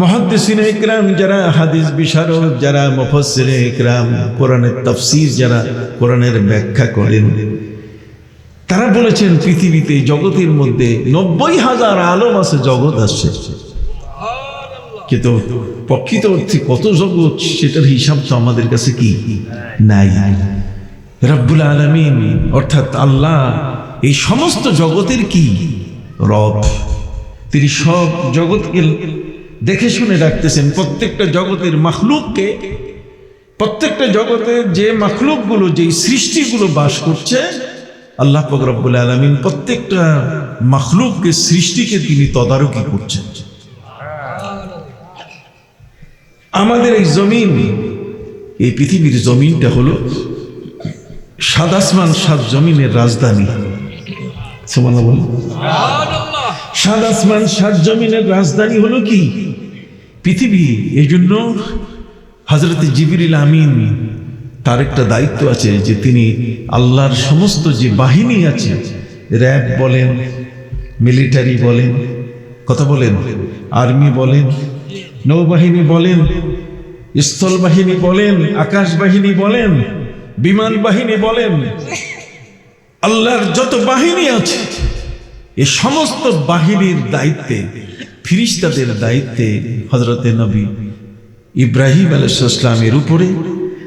মহাদ্দেসিন ইকরাম যারা হাদিস বিশারদ, যারা মুফাসসির ইকরাম, কোরআনের তাফসীর যারা কোরআনের ব্যাখ্যা করেন, তারা বলেছেন পৃথিবীতে জগতের মধ্যে নব্বই হাজার আলম আছে, জগৎ আছে। কিন্তু প্রকৃত অর্থে কত জগৎ, সেটার হিসাব তো আমাদের কাছে কি? নাই। রব্বুল আলমিন, অর্থাৎ আল্লাহ, এই সমস্ত জগতের কি? রব। তিনি সব জগৎকে দেখে শুনে রাখতেছেন, প্রত্যেকটা জগতের মাখলুককে, প্রত্যেকটা জগতের যে মাখলুকগুলো, যে সৃষ্টিগুলো বাস করছে, আল্লাহ পাক রব্বুল আলমিন প্রত্যেকটা মাখলুককে, সৃষ্টিকে তিনি তদারকি করছেন আমাদের এই জমিন, এই পৃথিবীর জমিনটা হলো সাত আসমান, সাত জমিনের রাজধানী বলুন। সাত আসমান, সাত জমিনের রাজধানী হলো কি? পৃথিবী। এই জন্য হজরত জিবিরিল আমিন তার একটা দায়িত্ব আছে যে তিনি আল্লাহর সমস্ত যে বাহিনী আছে, র্যাব বলেন, মিলিটারি বলেন, কথা বলেন, আর্মি বলেন, নৌবাহিনী বলেন স্থল বাহিনী বলেন আকাশ বাহিনী বলেন বিমান বাহিনী বলেন, আল্লাহর যত বাহিনী আছে এ সমস্ত বাহিনীর দায়িত্বে, ফিরিস্তাদের দায়িত্বে হজরতে নবী ইব্রাহিম আলাইসালামের উপরে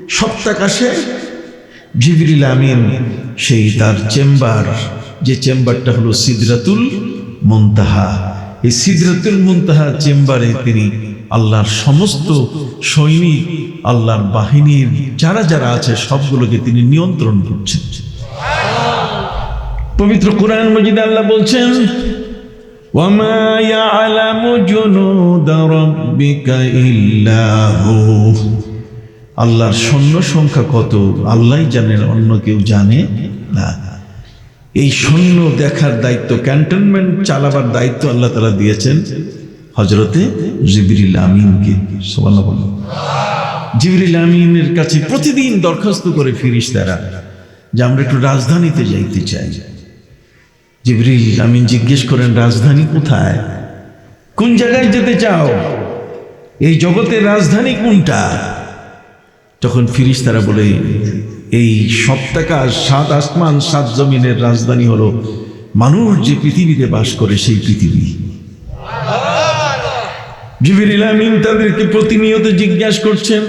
সপ্তাকাশে জিবরিল আমিন সেই তার চেম্বার, যে চেম্বারটা হলো সিদরাতুল মুনতাহা। এই সিদরাতুল মুনতাহা চেম্বারে তিনি আল্লাহর সমস্ত সৈনিক, আল্লাহর বাহিনীর যারা যারা আছে সবগুলোকে তিনি নিয়ন্ত্রণ করছেন। পবিত্র কোরআন মজিদ আল্লাহ বলছেন আল্লাহর সৈন্য সংখ্যা কত? আল্লাহ জানেন অন্য কেউ জানে না। এই সৈন্য দেখার দায়িত্ব, ক্যান্টনমেন্ট চালাবার দায়িত্ব আল্লাহ তালা দিয়েছেন হজরতে জিবরিল আমিনকে। সোমাল্লা বলল জিবরিল আমিনের কাছে প্রতিদিন দরখাস্ত করে ফিরিস তারা যে আমরা একটু রাজধানীতে যাইতে চাই। জিবরিল আমিন জিজ্ঞেস করেন রাজধানী কোথায়? কোন জায়গায় যেতে চাও? এই জগতের রাজধানী কোনটা? তখন ফিরিস তারা বলে এই সপ্তাকা সাত আসমান সাত জমিনের রাজধানী হলো মানুষ যে পৃথিবীতে বাস করে সেই পৃথিবী। জিবিরিল আমিন তাদেরকে প্রতিনিয়ত জিজ্ঞাসা করছেন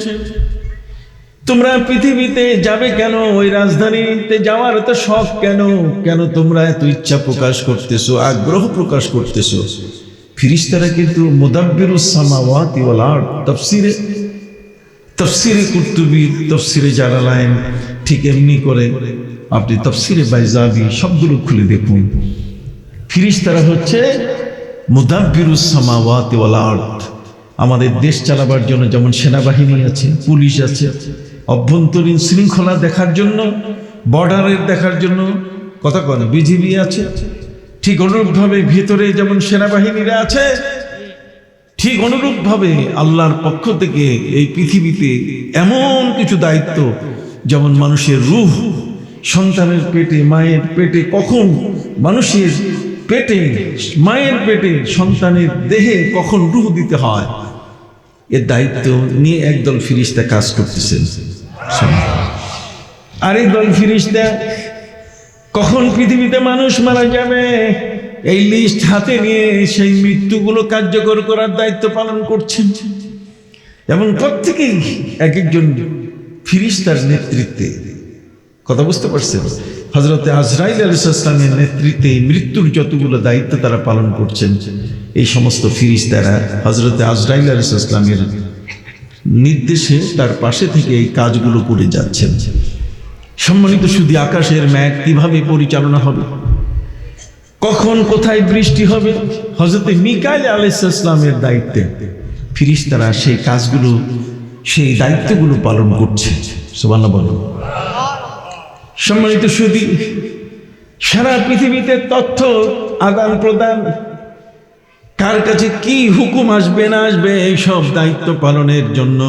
তোমরা পৃথিবীতে যাবে কেন? ওই রাজধানীতে যাওয়ার তো শখ কেন? কেন তোমরা এত ইচ্ছা প্রকাশ করতেছো, আগ্রহ প্রকাশ করতেছো? ফিরিস্তারা কিন্তু ওয়াল আরদ তাফসিরে কুর্তুবি, তফসিরে জালালাইন ঠিক এমনি করে আপনি তফসিরে বাইজাবি সবগুলো খুলে দেখুন। ফিরিস্তারা হচ্ছে মুদাব্বিরুস সামাওয়াতি ওয়াল আরদ। আমাদের দেশ চালাবার জন্য যেমন সেনাবাহিনী আছে, পুলিশ আছে অভ্যন্তরীণ শৃঙ্খলা দেখার জন্য, বর্ডারের দেখার জন্য কথা কন বিজিবি আছে। ঠিক অনুরূপভাবে ভেতরে যেমন সেনাবাহিনীরা আছে, ঠিক অনুরূপভাবে আল্লাহর পক্ষ থেকে এই পৃথিবীতে এমন কিছু দায়িত্ব, যেমন মানুষের রূহ, সন্তানের পেটে, মায়ের পেটে, কখন মানুষের পেটে, মায়ের পেটে, সন্তানের দেহে কখন রুহ দিতে হয়, এর দায়িত্ব নিয়ে একদল ফিরিস্তা কাজ করতেছেন। আরেক দল ফিরিস্তা, কখন পৃথিবীতে মানুষ মারা যাবে? এই লিস্ট হাতে নিয়ে সেই মৃত্যুগুলো কার্যকর করার দায়িত্ব পালন করছেন। এবং প্রত্যেকেই এক একজন ফিরিস্তার নেতৃত্বে। কথা বুঝতে পারছেন? হজরতে আজরাইল আলসালামের নেতৃত্বে মৃত্যুর যতগুলো দায়িত্ব তারা পালন করছেন, এই সমস্ত ফিরিস্তারা হজরতে আজরাইল আলসালামের নির্দেশে তার পাশে থেকে এই কাজগুলো করে যাচ্ছেন। সম্মানিত শুধু আকাশের ম্যাগ কীভাবে পরিচালনা হবে? কখন কোথায় বৃষ্টি হবে? হজরতে মিকাইল আলাইসালামের দায়িত্বে ফিরিস্তারা সেই কাজগুলো, সেই দায়িত্বগুলো পালন করছে। সম্মানিত সুদী সারা পৃথিবীতে তথ্য আদান প্রদান কার কাছে কি হুকুম আসবে না আসবে এইসব দায়িত্ব পালনের জন্য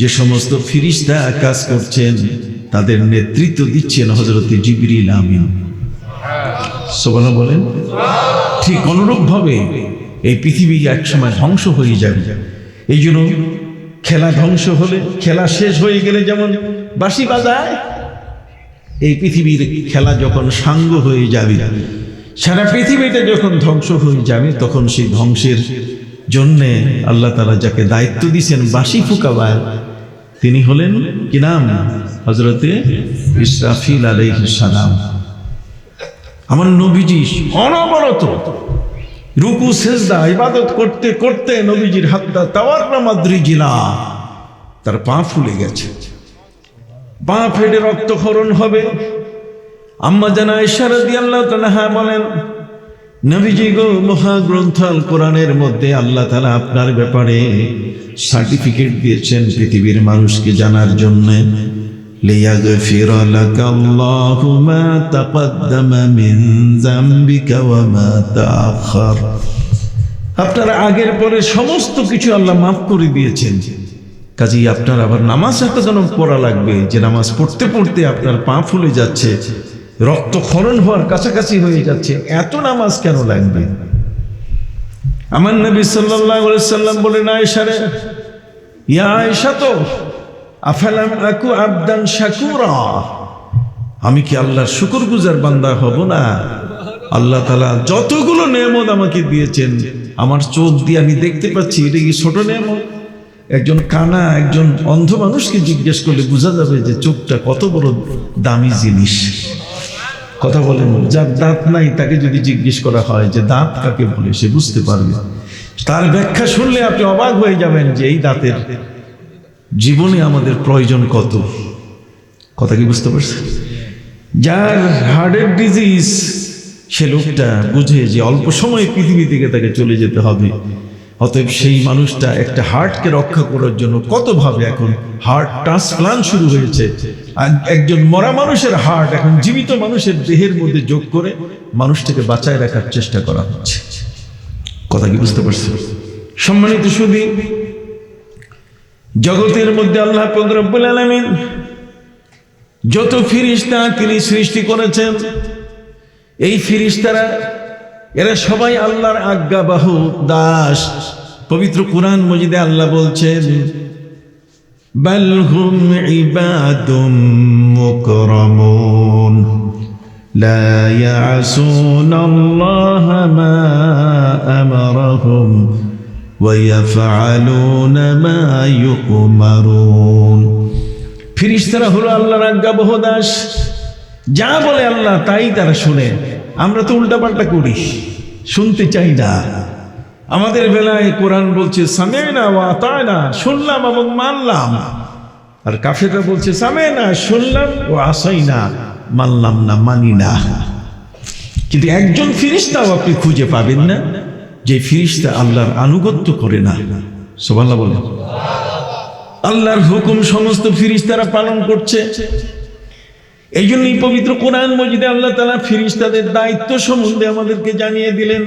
যে সমস্ত ফিরিস্তা কাজ করছেন, তাদের নেতৃত্ব দিচ্ছেন হজরতে জিবরিল আমিন। সোবানা বলেন, ঠিক অনুরূপভাবে এই পৃথিবী একসময় ধ্বংস হয়ে যাবে। এই জন্য খেলা ধ্বংস হলে, খেলা শেষ হয়ে গেলে যেমন বাঁশি বাজায়, এই পৃথিবীর খেলা যখন সাঙ্গ হয়ে যাবে সারা পৃথিবীটা যখন ধ্বংস হয়ে যাবে তখন সেই ধ্বংসের জন্যে আল্লাহ তালা যাকে দায়িত্ব দিয়েছেন বাসি ফুকাবার, তিনি হলেন কি নাম? হজরতে ইসরাফিল আলাইহিস সালাম। আমার নবীজি অনবরত রুকু, সেজদা, ইবাদত করতে করতে নবীজির হাতটা তাওয়ার মাদ্রি জিলা তার পা ফুলে গেছে। পা ফেটে রক্তক্ষরণ হবে আম্মা জানা ইশারা দিয়ে আল্লাহ তালাহা বলেন নবীজি গো মহাগ্রন্থ আল কোরআনের মধ্যে আল্লাহ তালা আপনার ব্যাপারে সার্টিফিকেট দিয়েছেন পৃথিবীর মানুষকে জানার জন্য ليغفر لك الله ما تقدم من ذنبك وما تأخر আপনার আগের পরে সমস্ত কিছু আল্লাহ মাফ করে দিয়েছেন কাজেই আপনার আবার নামাজ এত কেন পড়া লাগবে যে নামাজ পড়তে পড়তে আপনার পা ফুলে যাচ্ছে রক্তক্ষরণ হওয়ার কাছাকাছি হয়ে যাচ্ছে। এত নামাজ কেন লাগবে? আমার নবী আলাইহি সাল্লাম বলেন আয়েশারে ইয়া তো, আফালাম আকু আবদান শাকুরা? আমি কি আল্লাহর শুকরগুজার বান্দা হব না? আল্লাহ তালা যতগুলো নেমত আমাকে দিয়েছেন, আমার চোখ দিয়ে আমি দেখতে পাচ্ছি, এটা কি ছোট নেমত একজন কানা, একজন অন্ধ মানুষকে জিজ্ঞেস করলে বোঝা যাবে যে চোখটা কত বড় দামি জিনিস। কথা বলে বলেন যার দাঁত নাই তাকে যদি জিজ্ঞেস করা হয় যে দাঁত কাকে বলে, সে বুঝতে পারবে। তার ব্যাখ্যা শুনলে আপনি অবাক হয়ে যাবেন যে এই দাঁতের জীবনে আমাদের প্রয়োজন কত। কথা কি বুঝতে পারছেন? যার হার্টের ডিজিজ সে লোকটা বুঝে যে অল্প সময় পৃথিবী থেকে তাকে চলে যেতে হবে। অতএব সেই মানুষটা একটা হার্টকে রক্ষা করার জন্য কতভাবে এখন হার্ট ট্রান্সপ্লান্ট শুরু হয়েছে? একজন মরা মানুষের হার্ট এখন জীবিত মানুষের দেহের মধ্যে যোগ করে মানুষটাকে বাঁচায় রাখার চেষ্টা করা হচ্ছে। কথা কি বুঝতে পারছেন? সম্মানিত সুদী জগতের মধ্যে আল্লাহ রব্বুল আলামিন যত ফিরিস্তা তিনি সৃষ্টি করেছেন, এই ফিরিস্তারা এরা সবাই আল্লাহর আজ্ঞাবাহু দাস পবিত্র কোরআন মজিদে আল্লাহ বলছেন بل هم عباد مكرمون لا يعصون الله ما أمرهم ويفعلون ما يؤمرون ফিরিস্তারা হলো আল্লাহর আজ্ঞাবহ দাস যা বলে আল্লাহ তাই তারা শুনে আমরা তো উল্টাপাল্টা করি শুনতে চাই না। আমাদের বেলায় কোরআন বলছে সামে না ওয়া তাই না শুনলাম এবং মানলাম আর কাফেররা বলছে সামে না শুনলাম ও আসাই না মানলাম না, মানি না। কিন্তু একজন ফিরিস্তাও আপনি খুঁজে পাবেন না, যে ফিরিস্তা আল্লাহর আনুগত্য করে না। সোভাল্লা বলেন। আল্লাহর হুকুম সমস্ত ফিরিস্তারা পালন করছে। এই জন্যই পবিত্র কোরআন মজিদে আল্লাহ তালা ফিরিস্তাদের দায়িত্ব সম্বন্ধে আমাদেরকে জানিয়ে দিলেন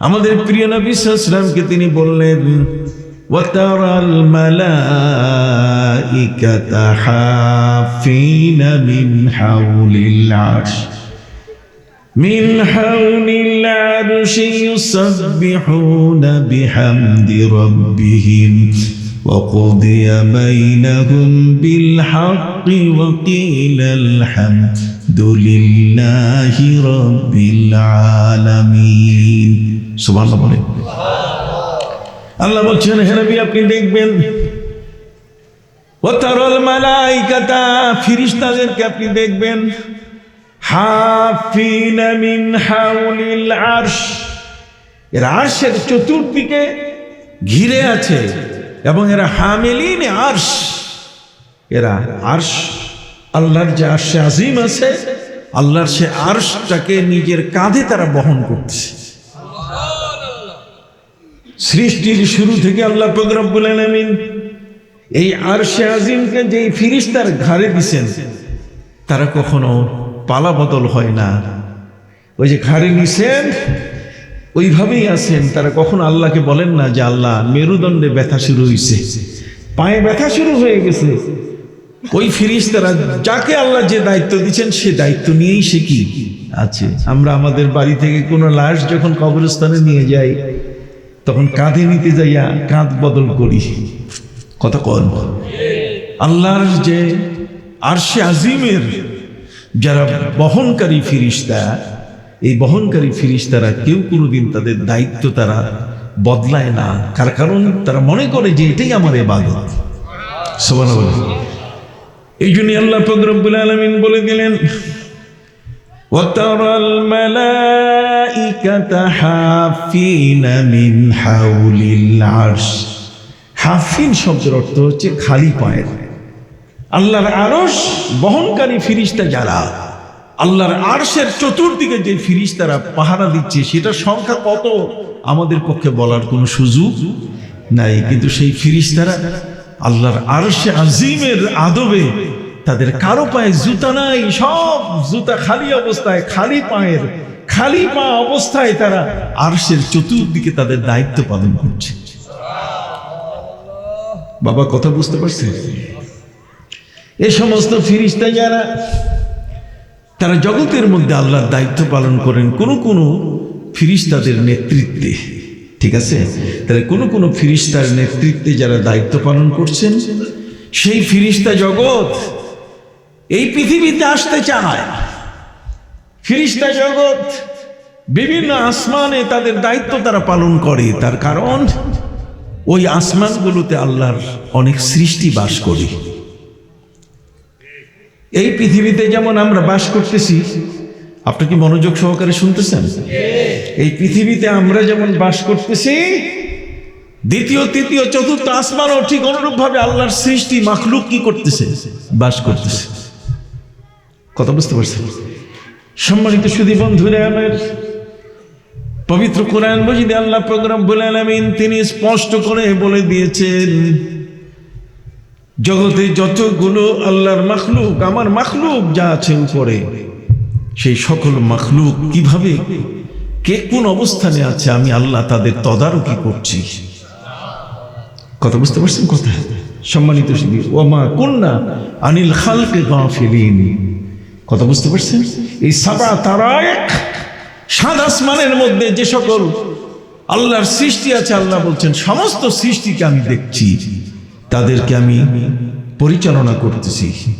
আমাদের প্রিয় নবী ইসলামকে তিনি বললেন وترى الملائكة حافين من حول العرش من حول العرش يسبحون بحمد ربهم وقضي بينهم بالحق وقيل الحمد لله رب العالمين سبحان الله বলেন আল্লাহ বলছেন হে নবী আপনি দেখবেন ও তারল মালাইকাতা ফিরিস্তাদেরকে আপনি দেখবেন হাফিনা মিন হাউলিল আরশ এর আরশের চতুর্দিকে ঘিরে আছে এবং এরা হামেলিন আরশ। এরা আরশ। আল্লাহর যে আরশে আজিম আছে, আল্লাহর সে আরশটাকে নিজের কাঁধে তারা বহন করছে সৃষ্টির শুরু থেকে আল্লাহ প্রগ্রাবুল আলমিন এই আরশে আজিমকে যেই ফিরিস্তার ঘাড়ে দিছেন, তারা কখনো পালা বদল হয় না। ওই যে ঘাড়ে নিছেন ওইভাবেই আছেন, তারা কখন আল্লাহকে বলেন না যে আল্লাহ, মেরুদণ্ডে ব্যথা শুরু হয়েছে পায়ে ব্যথা শুরু হয়ে গেছে। ওই ফিরিস্তারা যাকে আল্লাহ যে দায়িত্ব দিচ্ছেন, সে দায়িত্ব নিয়েই সে কি আছে? আমরা আমাদের বাড়ি থেকে কোনো লাশ যখন কবরস্থানে নিয়ে যাই, তখন কাঁধে নিতে যাইয়া কাঁধ বদল করি। কথা কন। আল্লাহর যে আরশে আজিমের যারা বহনকারী ফিরিস্তা এই বহনকারী ফিরিস্তারা কেউ কোনোদিন তাদের দায়িত্ব তারা বদলায় না কার কারণ তারা মনে করে যে এটাই আমার এবাদত সুবহানাল্লাহ এই জন্য আল্লাহ ফকরবুল আলমিন বলে দিলেন وترى الملائكة حافين من حول العرش হাফিন শব্দের অর্থ হচ্ছে খালি পায়ের আল্লাহর আরশ বহনকারী ফিরিস্তা যারা আল্লাহর আরশের চতুর্দিকে যে ফিরিস্তারা পাহারা দিচ্ছে সেটা সংখ্যা কত? আমাদের পক্ষে বলার কোনো সুযোগ নাই। কিন্তু সেই ফিরিস্তারা আল্লাহর আরশে আজিমের আদবে তাদের কারও পায়ে জুতা নাই, সব জুতা খালি অবস্থায়, খালি পায়ের, খালি পা অবস্থায় তারা আরশের চতুর্দিকে তাদের দায়িত্ব পালন করছে। বাবা, কথা বুঝতে পারছে এ সমস্ত ফিরিস্তা যারা তারা জগতের মধ্যে আল্লাহর দায়িত্ব পালন করেন কোনো কোনো ফিরিস্তাদের নেতৃত্বে। ঠিক আছে? তাহলে কোনো কোনো ফিরিস্তার নেতৃত্বে যারা দায়িত্ব পালন করছেন, সেই ফিরিস্তা জগৎ এই পৃথিবীতে আসতে চায়। ফিরিস্তা জগৎ বিভিন্ন আসমানে তাদের দায়িত্ব তারা পালন করে। তার কারণ, ওই আসমানগুলোতে আল্লাহর অনেক সৃষ্টি বাস করে। এই পৃথিবীতে যেমন আমরা বাস করতেছি, আপনি কি মনোযোগ সহকারে শুনতেছেন? এই পৃথিবীতে আমরা যেমন বাস করতেছি, দ্বিতীয়, তৃতীয়, চতুর্থ আসমানও ঠিক অনুরূপ ভাবে আল্লাহর সৃষ্টি মাখলুক কি করতেছে? বাস করতেছে। কথা বুঝতে পারছেন? সম্মানিত সুদী বন্ধুরা, আমার পবিত্র কোরআন মজিদে আল্লাহ প্রোগ্রাম বলে আলামিন, তিনি স্পষ্ট করে বলে দিয়েছেন জগতে যতগুলো আল্লাহর মাখলুক, আমার মাখলুক যা আছেন উপরে সেই সকল মাখলুক কীভাবে, কে কোন অবস্থানে আছে, আমি আল্লাহ তাদের তদারকি করছি। কথা বুঝতে পারছেন কথা সম্মানিত ওমা কন্যা আনিল খালকে গাফিলিন। কথা বুঝতে পারছেন? এই সাবা তারায়ক, সাত আসমানের মধ্যে যে সকল আল্লাহর সৃষ্টি আছে, আল্লাহ বলছেন, সমস্ত সৃষ্টিকে আমি দেখছি। তাদেরকে আমি পরিচালনা করতেছি।